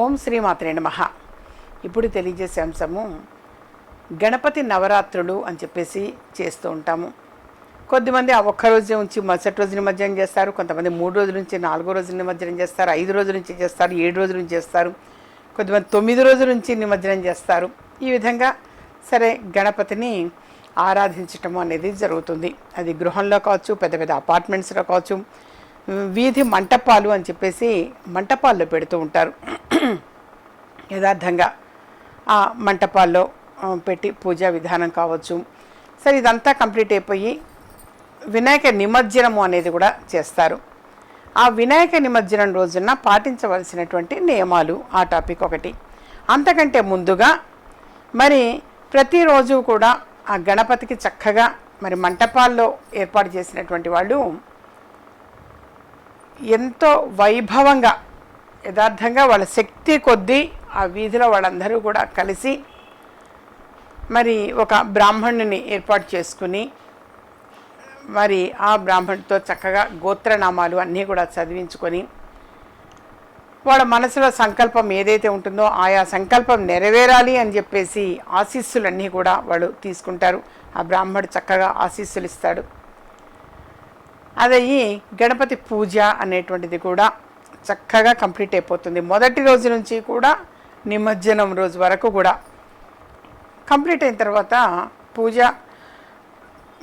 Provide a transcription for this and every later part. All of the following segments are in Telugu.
ఓం శ్రీ నమ. ఇప్పుడు తెలియజేసే అంశము గణపతి నవరాత్రులు అని చెప్పేసి చేస్తూ ఉంటాము. కొద్దిమంది ఆ ఒక్క రోజు ఉంచి మరుసటి రోజు నిమజ్జనం చేస్తారు కొంతమంది మూడు రోజుల నుంచి నాలుగో రోజు నిమజ్జనం చేస్తారు ఐదు రోజుల నుంచి చేస్తారు ఏడు రోజుల నుంచి చేస్తారు కొద్దిమంది తొమ్మిది రోజుల నుంచి నిమజ్జనం చేస్తారు. ఈ విధంగా సరే గణపతిని ఆరాధించటం అనేది జరుగుతుంది. అది గృహంలో కావచ్చు పెద్ద పెద్ద అపార్ట్మెంట్స్లో కావచ్చు వీధి మంటపాలు అని చెప్పేసి మంటపాల్లో పెడుతూ ఉంటారు. యథార్థంగా ఆ మంటపాల్లో పెట్టి పూజా విధానం కావచ్చు. సరే ఇదంతా కంప్లీట్ అయిపోయి వినాయక నిమజ్జనము అనేది కూడా చేస్తారు. ఆ వినాయక నిమజ్జనం రోజున పాటించవలసినటువంటి నియమాలు ఆ టాపిక్ ఒకటి. అంతకంటే ముందుగా మరి ప్రతిరోజు కూడా ఆ గణపతికి చక్కగా మరి మంటపాల్లో ఏర్పాటు చేసినటువంటి వాళ్ళు ఎంతో వైభవంగా యథార్థంగా వాళ్ళ శక్తి కొద్దీ ఆ వీధిలో వాళ్ళందరూ కూడా కలిసి మరి ఒక బ్రాహ్మణుని ఏర్పాటు చేసుకుని మరి ఆ బ్రాహ్మణుడితో చక్కగా గోత్రనామాలు అన్నీ కూడా చదివించుకొని వాళ్ళ మనసులో సంకల్పం ఏదైతే ఉంటుందో ఆయా సంకల్పం నెరవేరాలి అని చెప్పేసి ఆశీస్సులన్నీ కూడా వాళ్ళు తీసుకుంటారు. ఆ బ్రాహ్మడు చక్కగా ఆశీస్సులు ఇస్తాడు. అదయ్యి గణపతి పూజ అనేటువంటిది కూడా చక్కగా కంప్లీట్ అయిపోతుంది. మొదటి రోజు నుంచి కూడా నిమజ్జనం రోజు వరకు కూడా కంప్లీట్ అయిన తర్వాత పూజ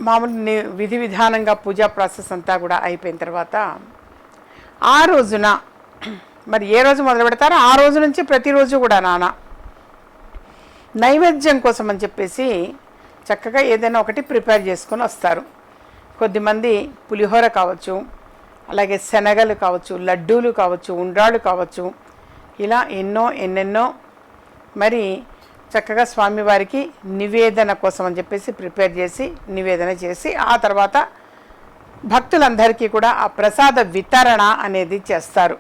మామూలు విధి విధానంగా పూజా ప్రాసెస్ అంతా కూడా అయిపోయిన తర్వాత ఆ రోజున మరి ఏ రోజు మొదలు పెడతారో ఆ రోజు నుంచి ప్రతిరోజు కూడా నాన్న నైవేద్యం కోసం అని చెప్పేసి చక్కగా ఏదైనా ఒకటి ప్రిపేర్ చేసుకొని వస్తారు. కొద్దిమంది పులిహోర కావచ్చు అలాగే శనగలు కావచ్చు లడ్డూలు కావచ్చు ఉండ్రాళ్ళు కావచ్చు ఇలా ఎన్నో ఎన్నెన్నో మరి చక్కగా స్వామివారికి నివేదన కోసం అని చెప్పేసి ప్రిపేర్ చేసి నివేదన చేసి ఆ తర్వాత భక్తులందరికీ కూడా ఆ ప్రసాద వితరణ అనేది చేస్తారు.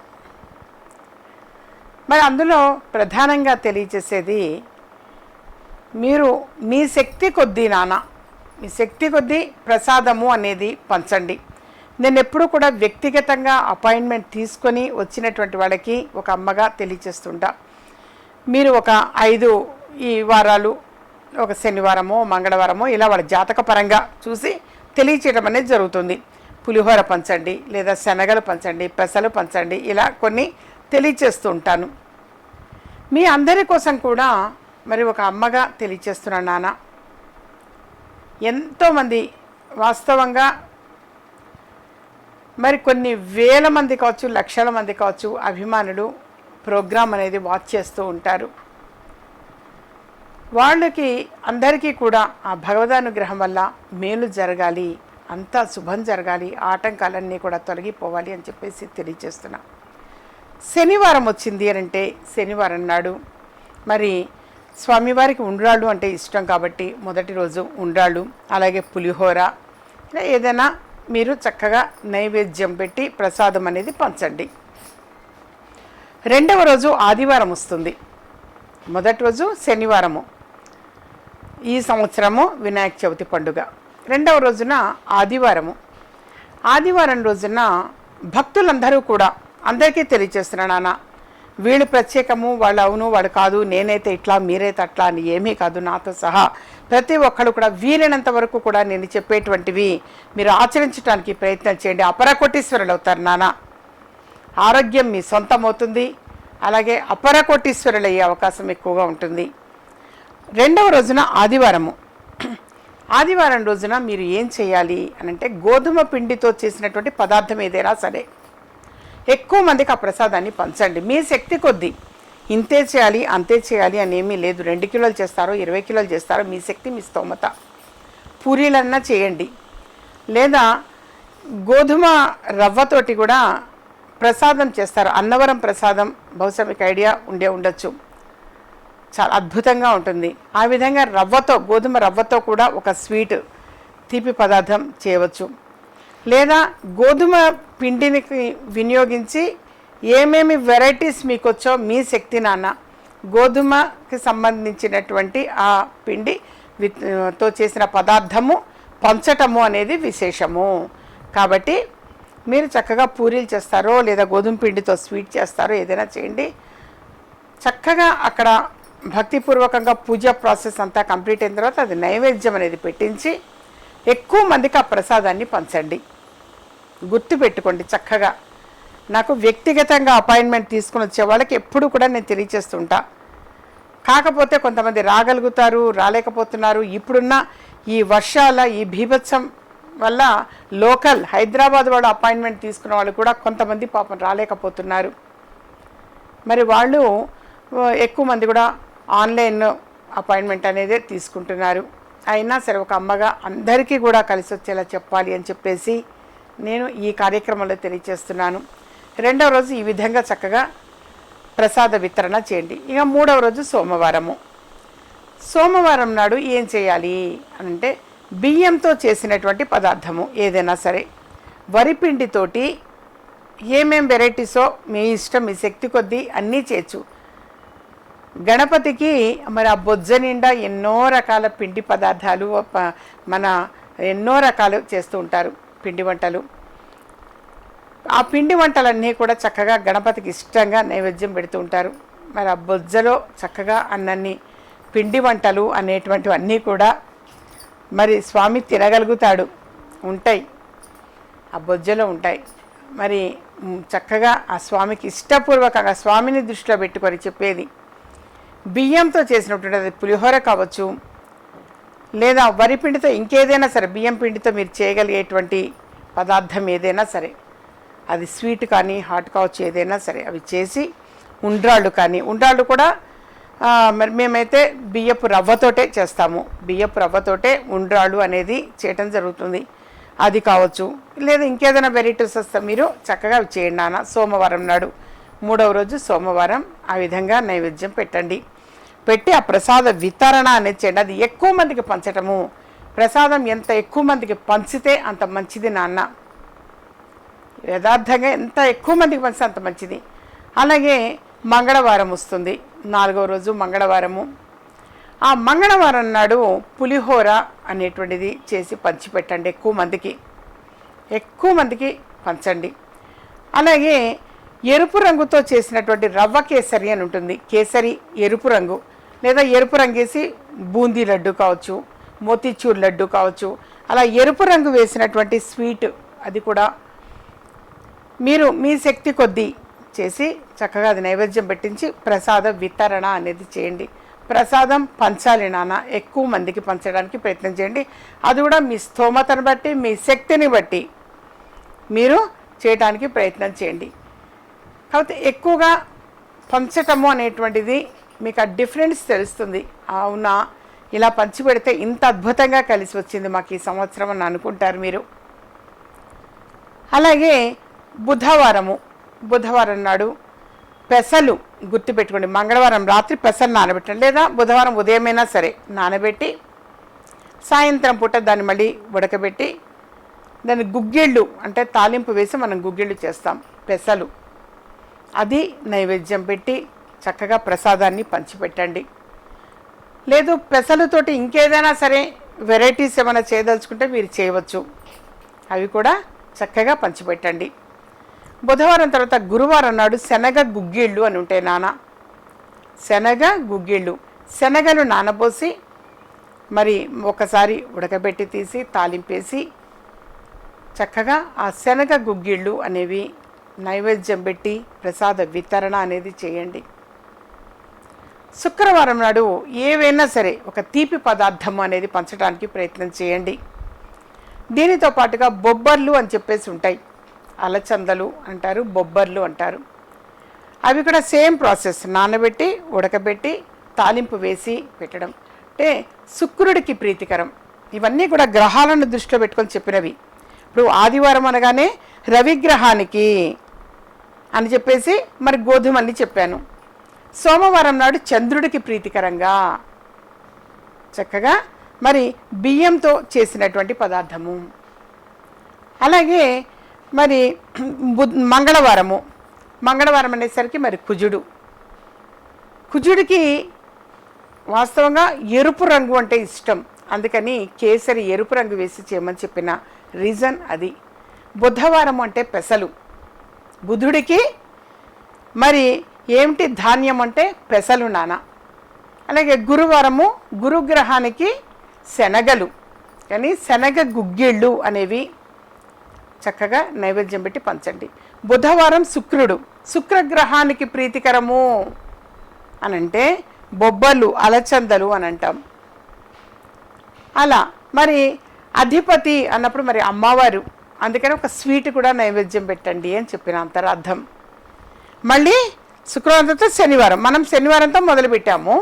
మరి అందులో ప్రధానంగా తెలియచేసేది మీరు మీ శక్తి కొద్దీ నాన్న మీ శక్తి కొద్దీ ప్రసాదము అనేది పంచండి. నేను ఎప్పుడూ కూడా వ్యక్తిగతంగా అపాయింట్మెంట్ తీసుకొని వచ్చినటువంటి వాళ్ళకి ఒక అమ్మగా తెలియచేస్తుంటా. మీరు ఒక ఐదు ఈ వారాలు ఒక శనివారమో మంగళవారమో ఇలా వాళ్ళ జాతక పరంగా చూసి తెలియచేయడం అనేది జరుగుతుంది. పులిహోర పంచండి లేదా శనగలు పంచండి పెసలు పంచండి ఇలా కొన్ని తెలియచేస్తూ ఉంటాను మీ అందరి కోసం కూడా మరి ఒక అమ్మగా తెలియచేస్తున్నాను నాన్న. ఎంతోమంది వాస్తవంగా మరి కొన్ని వేల మంది కావచ్చు లక్షల మంది కావచ్చు అభిమానులు ప్రోగ్రాం అనేది వాచ్ చేస్తూ ఉంటారు. వాళ్ళకి అందరికీ కూడా ఆ భగవదానుగ్రహం వల్ల మేలు జరగాలి అంతా శుభం జరగాలి ఆటంకాలన్నీ కూడా తొలగిపోవాలి అని చెప్పేసి తెలియజేస్తున్నా. శనివారం వచ్చింది అని అంటే శనివారం నాడు మరి స్వామివారికి ఉండ్రాళ్ళు అంటే ఇష్టం కాబట్టి మొదటి రోజు ఉండ్రాళ్ళు అలాగే పులిహోర ఇలా ఏదైనా మీరు చక్కగా నైవేద్యం పెట్టి ప్రసాదం అనేది పంచండి. రెండవ రోజు ఆదివారం వస్తుంది. మొదటి రోజు శనివారము. ఈ సంవత్సరము వినాయక చవితి పండుగ. రెండవ రోజున ఆదివారము. ఆదివారం రోజున భక్తులందరూ కూడా అందరికీ తెలియచేస్తున్నా నాన్న వీళ్ళు ప్రత్యేకము వాళ్ళు అవును వాడు కాదు నేనైతే ఇట్లా మీరైతే అట్లా అని ఏమీ కాదు నాతో సహా. ప్రతి ఒక్కళ్ళు కూడా వీలైనంత వరకు కూడా నేను చెప్పేటువంటివి మీరు ఆచరించడానికి ప్రయత్నం చేయండి. అపర అపరకోటీశ్వరులు అవుతారు నాన్న. ఆరోగ్యం మీ సొంతం అవుతుంది. అలాగే అపరకోటీశ్వరులు అయ్యే అవకాశం ఎక్కువగా ఉంటుంది. రెండవ రోజున ఆదివారము. ఆదివారం రోజున మీరు ఏం చేయాలి అని అంటే గోధుమ పిండితో చేసినటువంటి పదార్థం ఏదైనా సరే. ఎక్కువ మందికి ఆ ప్రసాదాన్ని పంచండి. మీ శక్తి కొద్దీ ఇంతే చేయాలి అంతే చేయాలి అని ఏమీ లేదు. రెండు కిలోలు చేస్తారో ఇరవై కిలోలు చేస్తారో మీ శక్తి మీ స్తోమత. పూరీలన్నా చేయండి. లేదా గోధుమ రవ్వతోటి కూడా ప్రసాదం చేస్తారు. అన్నవరం ప్రసాదం బహుశా మీకు ఐడియా ఉండే ఉండొచ్చు. చాలా అద్భుతంగా ఉంటుంది. ఆ విధంగా రవ్వతో గోధుమ రవ్వతో కూడా ఒక స్వీట్ తీపి పదార్థం చేయవచ్చు. లేదా గోధుమ పిండిని వినియోగించి ఏమేమి వెరైటీస్ మీకు వచ్చో మీ శక్తి నాన్న గోధుమకి సంబంధించినటువంటి ఆ పిండి విత్తో చేసిన పదార్థము పంచటము అనేది విశేషము. కాబట్టి మీరు చక్కగా పూరీలు చేస్తారో లేదా గోధుమ పిండితో స్వీట్ చేస్తారో ఏదైనా చేయండి. చక్కగా అక్కడ భక్తిపూర్వకంగా పూజ ప్రాసెస్ అంతా కంప్లీట్ అయిన తర్వాత అది నైవేద్యం అనేది పెట్టించి ఎక్కువ మందికి ఆ ప్రసాదాన్ని పంచండి. గుర్తుపెట్టుకోండి చక్కగా. నాకు వ్యక్తిగతంగా అపాయింట్మెంట్ తీసుకుని వచ్చే వాళ్ళకి ఎప్పుడు కూడా నేను తెలియచేస్తుంటా. కాకపోతే కొంతమంది రాగలుగుతారు రాలేకపోతున్నారు. ఇప్పుడున్న ఈ వర్షాల ఈ భీభత్సం వల్ల లోకల్ హైదరాబాద్ వాళ్ళు అపాయింట్మెంట్ తీసుకున్న వాళ్ళు కూడా కొంతమంది పాపం రాలేకపోతున్నారు. మరి వాళ్ళు ఎక్కువ మంది కూడా ఆన్లైన్ అపాయింట్మెంట్ అనేది తీసుకుంటున్నారు. అయినా సరే ఒక అమ్మగా అందరికీ కూడా కలిసి వచ్చేలా చెప్పాలి అని చెప్పేసి నేను ఈ కార్యక్రమంలో తెలియచేస్తున్నాను రెండవ రోజు ఈ విధంగా చక్కగా ప్రసాద వితరణ చేయండి. ఇక మూడవ రోజు సోమవారము. సోమవారం నాడు ఏం చేయాలి అంటే బియ్యంతో చేసినటువంటి పదార్థము ఏదైనా సరే వరిపిండితోటి ఏమేం వెరైటీసో మీ ఇష్టం మీ శక్తి కొద్దీ అన్నీ చేయొచ్చు. గణపతికి మరి ఆ బొజ్జ నిండా ఎన్నో రకాల పిండి పదార్థాలు మన ఎన్నో రకాలు చేస్తూ ఉంటారు పిండి వంటలు. ఆ పిండి వంటలన్నీ కూడా చక్కగా గణపతికి ఇష్టంగా నైవేద్యం పెడుతూ ఉంటారు. మరి ఆ బొజ్జలో చక్కగా అన్నన్ని పిండి వంటలు అనేటువంటివన్నీ కూడా మరి స్వామి తినగలుగుతాడు. ఉంటాయి. ఆ బొజ్జలో ఉంటాయి. మరి చక్కగా ఆ స్వామికి ఇష్టపూర్వకంగా స్వామిని దృష్టిలో పెట్టుకొని చెప్పేది. బియ్యంతో చేసినటువంటి అది పులిహోర కావచ్చు లేదా వరి పిండితో ఇంకేదైనా సరే బియ్యం పిండితో మీరు చేయగలిగేటువంటి పదార్థం ఏదైనా సరే అది స్వీట్ కానీ హాట్ కావచ్చు ఏదైనా సరే అవి చేసి ఉండ్రాళ్ళు కానీ ఉండ్రాళ్ళు కూడా మరి మేమైతే బియ్యపు రవ్వతోటే చేస్తాము. బియ్యపు రవ్వతోటే ఉండ్రాళ్ళు అనేది చేయటం జరుగుతుంది. అది కావచ్చు లేదా ఇంకేదైనా వెరైటీస్ వస్తే మీరు చక్కగా అవి చేయండి నాన్న. సోమవారం నాడు మూడవ రోజు సోమవారం ఆ విధంగా నైవేద్యం పెట్టండి. పెట్టి ఆ ప్రసాద వితరణ అనేది చేయండి. అది ఎక్కువ మందికి పంచటము. ప్రసాదం ఎంత ఎక్కువ మందికి పంచితే అంత మంచిది నాన్న. యథార్థంగా ఎంత ఎక్కువ మందికి పంచితే అంత మంచిది. అలాగే మంగళవారం వస్తుంది. నాలుగవ రోజు మంగళవారము. ఆ మంగళవారం నాడు పులిహోర అనేటువంటిది చేసి పంచిపెట్టండి ఎక్కువ మందికి. ఎక్కువ మందికి పంచండి. అలాగే ఎరుపు రంగుతో చేసినటువంటి రవ్వ కేసరి అని ఉంటుంది. కేసరి ఎరుపు రంగు. లేదా ఎరుపు రంగేసి బూందీ లడ్డు కావచ్చు మోతీచూర్ లడ్డు కావచ్చు అలా ఎరుపు రంగు వేసినటువంటి స్వీట్ అది కూడా మీరు మీ శక్తి కొద్దీ చేసి చక్కగా అది నైవేద్యం పెట్టించి ప్రసాద వితరణ అనేది చేయండి. ప్రసాదం పంచాలి నాన్న ఎక్కువ మందికి పంచడానికి ప్రయత్నం చేయండి. అది కూడా మీ స్తోమతను బట్టి మీ శక్తిని బట్టి మీరు చేయడానికి ప్రయత్నం చేయండి. కాకపోతే ఎక్కువగా పంచటము అనేటువంటిది మీకు ఆ డిఫరెన్స్ తెలుస్తుంది. అవునా? ఇలా పంచి పెడితే ఇంత అద్భుతంగా కలిసి వచ్చింది మాకు ఈ సంవత్సరం అని అనుకుంటారు మీరు. అలాగే బుధవారము బుధవారం నాడు పెసలు గుర్తుపెట్టుకోండి. మంగళవారం రాత్రి పెసలు నానబెట్టండి. లేదా బుధవారం ఉదయమైనా సరే నానబెట్టి సాయంత్రం పూట దాన్ని మళ్ళీ ఉడకబెట్టి దాన్ని గుగ్గిళ్ళు అంటే తాలింపు వేసి మనం గుగ్గిళ్ళు చేస్తాం. పెసలు. అది నైవేద్యం పెట్టి చక్కగా ప్రసాదాన్ని పంచిపెట్టండి. లేదు పెసలతోటి ఇంకేదైనా సరే వెరైటీస్ ఏమైనా చేయదలుచుకుంటే మీరు చేయవచ్చు. అవి కూడా చక్కగా పంచిపెట్టండి. బుధవారం తర్వాత గురువారం నాడు శనగ గుగ్గిళ్ళు అని ఉంటాయి నాన్న. శనగ గుగ్గిళ్ళు. శనగలు నానబోసి మరి ఒకసారి ఉడకబెట్టి తీసి తాలింపేసి చక్కగా ఆ శనగ గుగ్గిళ్ళు అనేవి నైవేద్యం పెట్టి ప్రసాద వితరణ అనేది చేయండి. శుక్రవారం నాడు ఏవైనా సరే ఒక తీపి పదార్థం అనేది పంచడానికి ప్రయత్నం చేయండి. దీనితో పాటుగా బొబ్బర్లు అని చెప్పేసి ఉంటాయి. అలచందలు అంటారు బొబ్బర్లు అంటారు. అవి కూడా సేమ్ ప్రాసెస్. నానబెట్టి ఉడకబెట్టి తాలింపు వేసి పెట్టడం. అంటే శుక్రుడికి ప్రీతికరం. ఇవన్నీ కూడా గ్రహాలను దృష్టిలో పెట్టుకొని చెప్పినవి. ఇప్పుడు ఆదివారం అనగానే రవిగ్రహానికి అని చెప్పేసి మరి గోధుమల్ని చెప్పాను. సోమవారం నాడు చంద్రుడికి ప్రీతికరంగా. చక్కగా మరి బియ్యంతో చేసినటువంటి పదార్థము. అలాగే మరి మంగళవారము. మంగళవారం అనేసరికి మరి కుజుడు. కుజుడికి వాస్తవంగా ఎరుపు రంగు అంటే ఇష్టం. అందుకని కేసరి ఎరుపు రంగు వేసి చేయమని చెప్పిన రీజన్ అది. బుధవారం అంటే పెసలు. బుధుడికి మరి ఏమిటి ధాన్యం అంటే పెసలు నాన? అలాగే గురువారము గురుగ్రహానికి శనగలు కానీ శనగ గుగ్గిళ్ళు అనేవి చక్కగా నైవేద్యం పెట్టి పంచండి. బుధవారం శుక్రుడు శుక్రగ్రహానికి ప్రీతికరము అని అంటే బొబ్బలు అలచందలు అని అంటాం అలా మరి అధిపతి అన్నప్పుడు మరి అమ్మవారు అందుకని ఒక స్వీట్ కూడా నైవేద్యం పెట్టండి అని చెప్పిన అంతరార్థం. మళ్ళీ శుక్రవారం శనివారం. మనం శనివారంతో మొదలుపెట్టాము.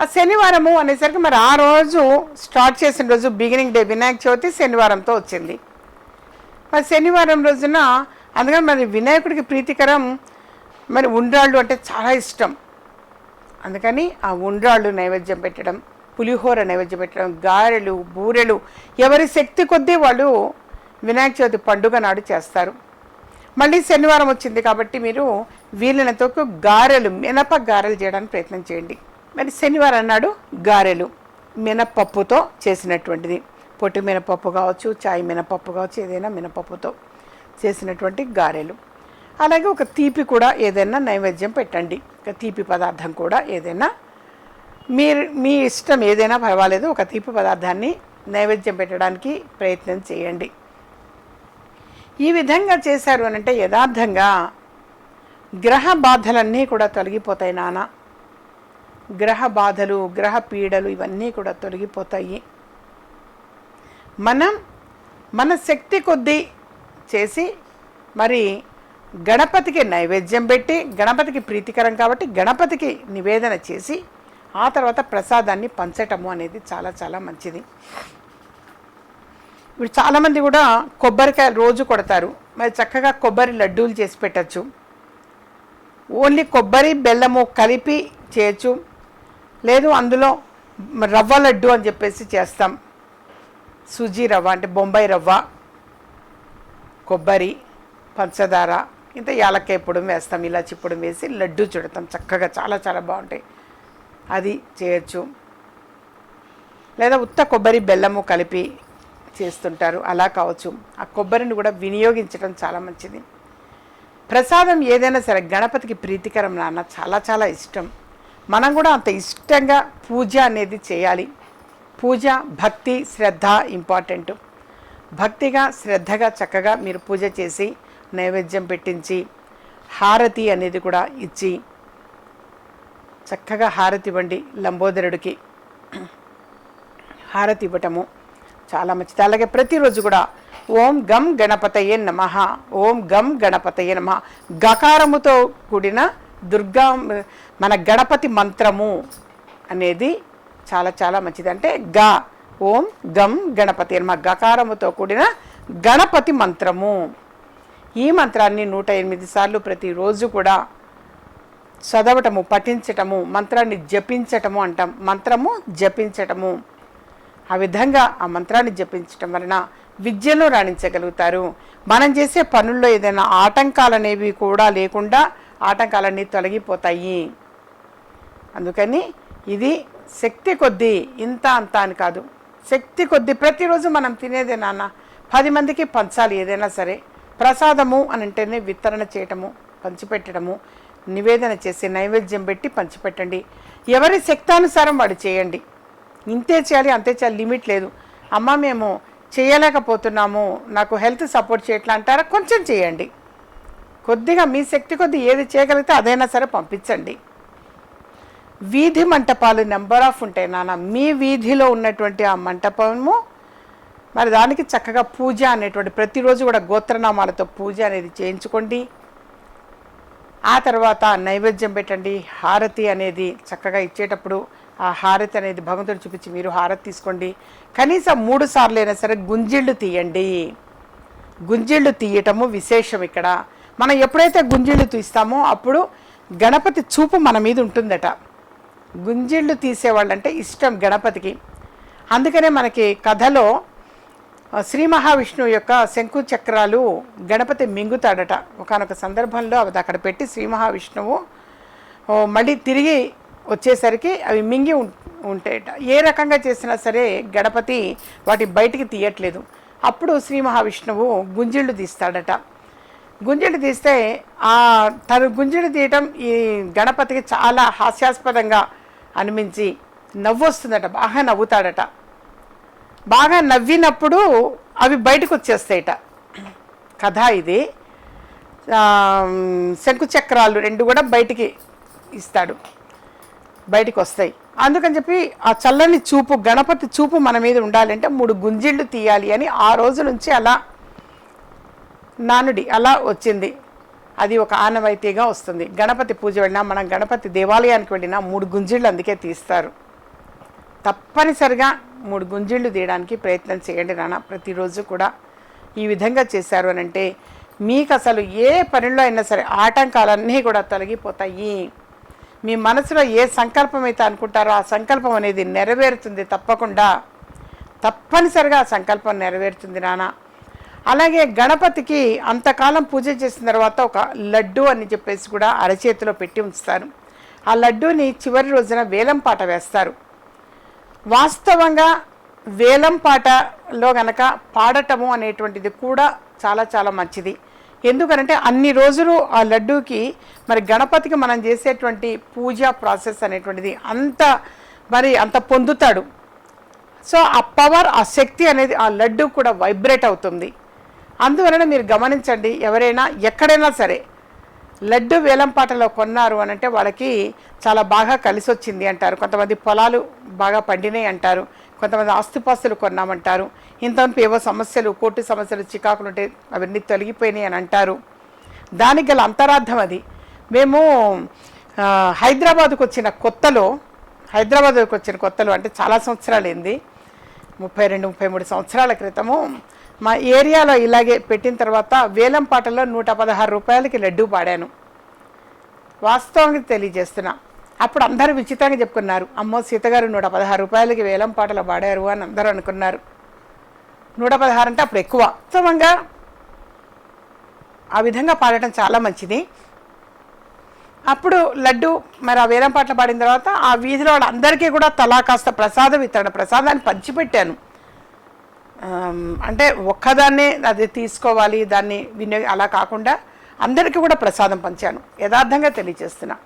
ఆ శనివారము అనేసరికి మరి ఆ రోజు స్టార్ట్ చేసిన రోజు బిగినింగ్ డే వినాయక చవితి శనివారంతో వచ్చింది. మరి శనివారం రోజున అందుకని మరి వినాయకుడికి ప్రీతికరం మరి ఉండ్రాళ్ళు అంటే చాలా ఇష్టం. అందుకని ఆ ఉండ్రాళ్ళు నైవేద్యం పెట్టడం పులిహోర నైవేద్యం పెట్టడం గారెలు బూరెలు ఎవరి శక్తి కొద్దీ వాళ్ళు వినాయక చవితి పండుగ నాడు చేస్తారు. మళ్ళీ శనివారం వచ్చింది కాబట్టి మీరు వీలైనంత గారెలు మినప గారెలు చేయడానికి ప్రయత్నం చేయండి. మరి శనివారం నాడు గారెలు మినపప్పుతో చేసినటువంటిది. పొట్టి మినపప్పు కావచ్చు చాయ్ మినపప్పు కావచ్చు ఏదైనా మినపప్పుతో చేసినటువంటి గారెలు. అలాగే ఒక తీపి కూడా ఏదైనా నైవేద్యం పెట్టండి. ఒక తీపి పదార్థం కూడా ఏదైనా మీరు మీ ఇష్టం ఏదైనా పర్వాలేదు ఒక తీపి పదార్థాన్ని నైవేద్యం పెట్టడానికి ప్రయత్నం చేయండి. ఈ విధంగా చేశారు అని అంటే యథార్థంగా గ్రహ బాధలన్నీ కూడా తొలగిపోతాయి నాన్న గ్రహ బాధలు గ్రహ పీడలు ఇవన్నీ కూడా తొలగిపోతాయి. మనం మన శక్తి కొద్దీ చేసి మరి గణపతికి నైవేద్యం పెట్టి గణపతికి ప్రీతికరం కాబట్టి గణపతికి నివేదన చేసి ఆ తర్వాత ప్రసాదాన్ని పంచటము అనేది చాలా చాలా మంచిది. ఇప్పుడు చాలామంది కూడా కొబ్బరికాయలు రోజు కొడతారు. మరి చక్కగా కొబ్బరి లడ్డూలు చేసి పెట్టచ్చు. ఓన్లీ కొబ్బరి బెల్లము కలిపి చేయొచ్చు. లేదు అందులో రవ్వ లడ్డు అని చెప్పేసి చేస్తాం. సుజీ రవ్వ అంటే బొంబాయి రవ్వ కొబ్బరి పంచదార ఇంత యాలక్కాయ పొడి వేస్తాం ఇలాచి పొడి వేసి లడ్డు చుడతాం. చక్కగా చాలా చాలా బాగుంటాయి. అది చేయొచ్చు. లేదా ఉత్త కొబ్బరి బెల్లము కలిపి చేస్తుంటారు. అలా కావచ్చు. ఆ కొబ్బరిని కూడా వినియోగించడం చాలా మంచిది. ప్రసాదం ఏదైనా సరే గణపతికి ప్రీతికరం నాన్న చాలా చాలా ఇష్టం. మనం కూడా అంత ఇష్టంగా పూజ అనేది చేయాలి. పూజ భక్తి శ్రద్ధ ఇంపార్టెంట్. భక్తిగా శ్రద్ధగా చక్కగా మీరు పూజ చేసి నైవేద్యం పెట్టించి హారతి అనేది కూడా ఇచ్చి చక్కగా హారతి ఇవ్వండి లంబోదరుడికి. హారతి ఇవ్వటము చాలా మంచిది. అలాగే ప్రతిరోజు కూడా ఓం గం గణపతయే నమ. ఓం గం గణపతయే నమ. గకారముతో కూడిన దుర్గా మన గణపతి మంత్రము అనేది చాలా చాలా మంచిది. అంటే గ ఓం గం గణపతి నమ. గకారముతో కూడిన గణపతి మంత్రము. ఈ మంత్రాన్ని నూట ఎనిమిది సార్లు ప్రతిరోజు కూడా చదవటము పఠించటము మంత్రాన్ని జపించటము అంటాం. మంత్రము జపించటము. ఆ విధంగా ఆ మంత్రాన్ని జపించటం వలన విద్యను రాణించగలుగుతారు. మనం చేసే పనుల్లో ఏదైనా ఆటంకాలు అనేవి కూడా లేకుండా ఆటంకాలన్నీ తొలగిపోతాయి. అందుకని ఇది శక్తి కొద్దీ ఇంత అంత అని కాదు. శక్తి కొద్దీ ప్రతిరోజు మనం తినేదే నాన్న పది మందికి పంచాలి ఏదైనా సరే. ప్రసాదము అని అంటేనే వితరణ చేయటము పంచిపెట్టడము నివేదన చేసి నైవేద్యం పెట్టి పంచిపెట్టండి. ఎవరి శక్తానుసారం వాడు చేయండి. ఇంతే చేయాలి అంతే చేయాలి లిమిట్ లేదు. అమ్మ మేము చేయలేకపోతున్నాము నాకు హెల్త్ సపోర్ట్ చేయట్లా అంటారా? కొంచెం చేయండి. కొద్దిగా మీ శక్తి కొద్ది ఏది చేయగలిగితే అదైనా సరే పంపించండి. వీధి మంటపాలు నెంబర్ ఆఫ్ ఉంటాయి నాన్న. మీ వీధిలో ఉన్నటువంటి ఆ మంటపము మరి దానికి చక్కగా పూజ అనేటువంటి ప్రతిరోజు కూడా గోత్రనామాలతో పూజ అనేది చేయించుకోండి. ఆ తర్వాత నైవేద్యం పెట్టండి. హారతి అనేది చక్కగా ఇచ్చేటప్పుడు ఆ హారతి అనేది భగవంతుడు చూపించి మీరు హారతి తీసుకోండి. కనీసం మూడు సార్లు అయినా సరే గుంజిళ్ళు తీయండి. గుంజిళ్ళు తీయటము విశేషం ఇక్కడ. మనం ఎప్పుడైతే గుంజిళ్ళు తీస్తామో అప్పుడు గణపతి చూపు మన మీద ఉంటుందట. గుంజిళ్ళు తీసేవాళ్ళంటే ఇష్టం గణపతికి. అందుకనే మనకి కథలో శ్రీ మహావిష్ణువు యొక్క శంకు చక్రాలు గణపతి మింగుతాడట. ఒకనొక సందర్భంలో అది అక్కడ పెట్టి శ్రీ మహావిష్ణువు మళ్ళీ తిరిగి వచ్చేసరికి అవి మింగి ఉం- ఉంటాయట. ఏ రకంగా చేసినా సరే గణపతి వాటి బయటికి తీయట్లేదు. అప్పుడు శ్రీ మహావిష్ణువు గుంజిళ్ళు తీస్తాడట. గుంజలు తీస్తే ఆ తను గుంజిళ్ళు తీయటం ఈ గణపతికి చాలా హాస్యాస్పదంగా అనిపించి నవ్వు వస్తుందట బాగా నవ్వుతాడట. బాగా నవ్వినప్పుడు అవి బయటకు వచ్చేస్తాయట కథ ఇది. శంకుచక్రాలు రెండు కూడా బయటికి ఇస్తాడు. బయటికి వస్తాయి అందుకని చెప్పి ఆ చల్లని చూపు గణపతి చూపు మన మీద ఉండాలంటే మూడు గుంజిళ్ళు తీయాలి అని ఆ రోజు నుంచి అలా నానుడి అలా వచ్చింది. అది ఒక ఆనవాయితీగా వస్తుంది. గణపతి పూజ వెళ్ళినా మనం గణపతి దేవాలయానికి వెళ్ళినా మూడు గుంజిళ్ళు అందుకే తీస్తారు. తప్పనిసరిగా మూడు గుంజిళ్ళు తీయడానికి ప్రయత్నం చేయండి నాన్న. ప్రతిరోజు కూడా ఈ విధంగా చేశారు అని అంటే మీకు అసలు ఏ పనిలో అయినా సరే ఆటంకాలన్నీ కూడా తొలగిపోతాయి. మీ మనసులో ఏ సంకల్పం అయితే అనుకుంటారో ఆ సంకల్పం అనేది నెరవేరుతుంది తప్పకుండా. తప్పనిసరిగా ఆ సంకల్పం నెరవేరుతుంది నాన్న అలాగే గణపతికి అంతకాలం పూజ చేసిన తర్వాత ఒక లడ్డు అని చెప్పేసి కూడా అరచేతిలో పెట్టి ఉంచుతారు. ఆ లడ్డూని చివరి రోజున వేలం పాట వేస్తారు. వాస్తవంగా వేలం పాటలో గనక పాడటము అనేటువంటిది కూడా చాలా చాలా మంచిది. ఎందుకనంటే అన్ని రోజులు ఆ లడ్డూకి మరి గణపతికి మనం చేసేటువంటి పూజా ప్రాసెస్ అనేటువంటిది అంత మరి అంత పొందుతాడు. సో ఆ పవర్ ఆ శక్తి అనేది ఆ లడ్డు కూడా వైబ్రేట్ అవుతుంది. అందువలన మీరు గమనించండి ఎవరైనా ఎక్కడైనా సరే లడ్డు వేలంపాటలో కొన్నారు అని అంటే వాళ్ళకి చాలా బాగా కలిసి వచ్చింది అంటారు. కొంతమంది పొలాలు బాగా పండినాయి అంటారు. కొంతమంది ఆస్తిపాస్తులు కొన్నామంటారు. ఇంతవరకు ఏవో సమస్యలు కోర్టు సమస్యలు చికాకులు ఉంటే అవన్నీ తొలగిపోయినాయి అని అంటారు. దానికి గల అంతరార్థం అది. మేము హైదరాబాద్కు వచ్చిన కొత్తలో హైదరాబాద్కు వచ్చిన కొత్తలో అంటే చాలా సంవత్సరాలు ఏంది ముప్పై రెండు ముప్పై మూడు సంవత్సరాల క్రితము మా ఏరియాలో ఇలాగే పెట్టిన తర్వాత వేలం పాటలో నూట పదహారు రూపాయలకి లడ్డూ పాడాను. వాస్తవంగా తెలియజేస్తున్నా. అప్పుడు అందరూ విచిత్రంగా చెప్పుకున్నారు. అమ్మో సీతగారు నూట పదహారు రూపాయలకి వేలం పాటలు పాడారు అని అందరూ అనుకున్నారు. నూట పదహారు అంటే అప్పుడు ఎక్కువ. ఉత్సవంగా ఆ విధంగా పాడటం చాలా మంచిది. అప్పుడు లడ్డు మరి ఆ వేలం పాటలు పాడిన తర్వాత ఆ వీధిలో వాళ్ళందరికీ కూడా తలా కాస్త ప్రసాదం ఇస్తాడు ప్రసాదాన్ని పంచిపెట్టాను. అంటే ఒక్కదాన్నే అది తీసుకోవాలి దాన్ని వినియోగ అలా కాకుండా అందరికీ కూడా ప్రసాదం పంచాను. యథార్థంగా తెలియజేస్తున్నాను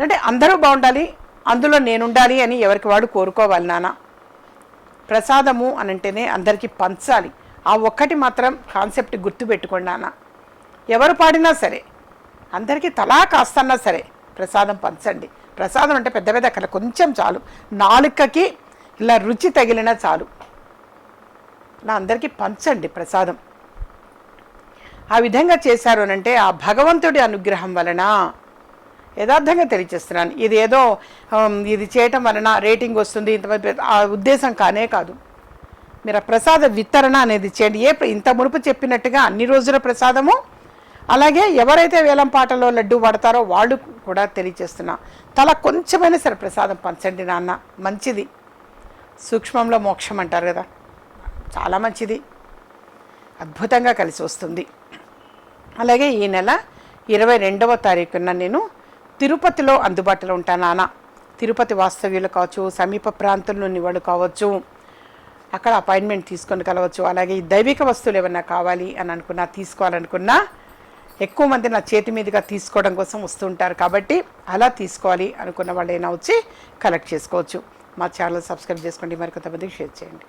అంటే అందరూ బాగుండాలి అందులో నేనుండాలి అని ఎవరికి వాడు కోరుకోవాలి నాన్న ప్రసాదము అని అంటేనే అందరికీ పంచాలి. ఆ ఒక్కటి మాత్రం కాన్సెప్ట్ గుర్తుపెట్టుకోండి నాన్న ఎవరు పాడినా సరే అందరికీ తలా కాస్తన్నా సరే ప్రసాదం పంచండి. ప్రసాదం అంటే పెద్ద పెద్ద కల కొంచెం చాలు. నాలుకకి ఇలా రుచి తగిలినా చాలు. నా అందరికీ పంచండి ప్రసాదం. ఆ విధంగా చేశారు అని అంటే ఆ భగవంతుడి అనుగ్రహం వలన యథార్థంగా తెలియచేస్తున్నాను ఇది ఏదో ఇది చేయటం వలన రేటింగ్ వస్తుంది ఇంతమంది ఆ ఉద్దేశం కానే కాదు. మీరు ఆ ప్రసాద వితరణ అనేది చేయండి. ఏ ఇంత మునుపు చెప్పినట్టుగా అన్ని రోజుల ప్రసాదము అలాగే ఎవరైతే వేలం పాటలో లడ్డు పడతారో వాళ్ళు కూడా తెలియచేస్తున్నా తల కొంచెమైనా సరే ప్రసాదం పంచండి నాన్న మంచిది. సూక్ష్మంలో మోక్షం అంటారు కదా చాలా మంచిది. అద్భుతంగా కలిసి వస్తుంది. అలాగే ఈ నెల ఇరవై రెండవ తారీఖున నేను తిరుపతిలో అందుబాటులో ఉంటా నాన్న. తిరుపతి వాస్తవ్యులు కావచ్చు సమీప ప్రాంతంలోని వాళ్ళు కావచ్చు. అక్కడ అపాయింట్మెంట్ తీసుకొని కలవచ్చు. అలాగే ఈ దైవిక వస్తువులు ఏమన్నా కావాలి అని అనుకున్నా తీసుకోవాలనుకున్నా ఎక్కువ మంది నా చేతి మీదుగా తీసుకోవడం కోసం వస్తుంటారు కాబట్టి అలా తీసుకోవాలి అనుకున్న వాళ్ళు వచ్చి కలెక్ట్ చేసుకోవచ్చు. మా ఛానల్ సబ్స్క్రైబ్ చేసుకోండి. మరికొంతమందికి షేర్ చేయండి.